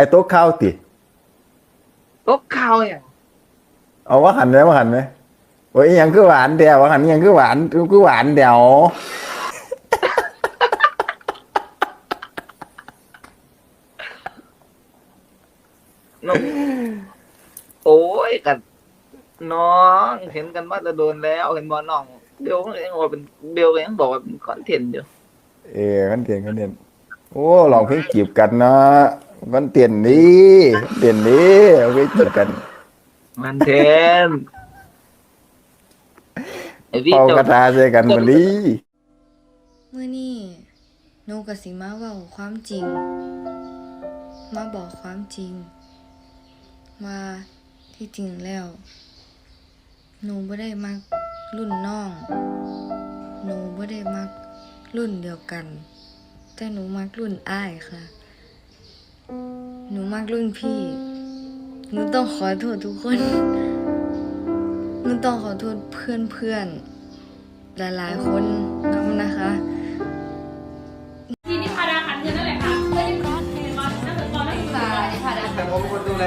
อ้โต๊ะข้าวติตกข่าวอย่างเอาว่าหันไหมว่าหันไหมโอ้ยอิหยังคือหวานเดียวว่าหันอิหยังคือหวานคือหวานเดียวน้องโอ้ยกันน้องเห็นกันมาจะโดนแล้วเห็นบอน้องเบลก็ยังบอกเป็นเบลก็ยังบอกว่าเป็นคอนเทนต์อยู่ เออกันเตียนกันเตียนโอ้ลองเพลงจีบกันเนาะ กันเตียนดีเตียนดีเอาไปจีบกัน มันเทนไอพี่เป่าเจ้ากระทาใส่กันมาดีมื่อนี้หนูกับสิมาเว้าความจริง มาบอกความจริงว่าที่จริงแล้ว หนูบ่ได้มักรุ่นน้อง หนูบ่ได้มักรุ่นเดียวกัน แต่หนูมักรุ่นอ้ายค่ะ หนูมักรุ่นพี่ หนูต้องขอโทษทุกคน หนูต้องขอโทษเพื่อนเพื่อนๆหลายๆคนนำนะคะทีนี้พาดาขันเงินนั่นแหละค่ะเพื่อนที่ก่อนนักศึกษานักศึกษาแต่ผมเป็นคนดูแล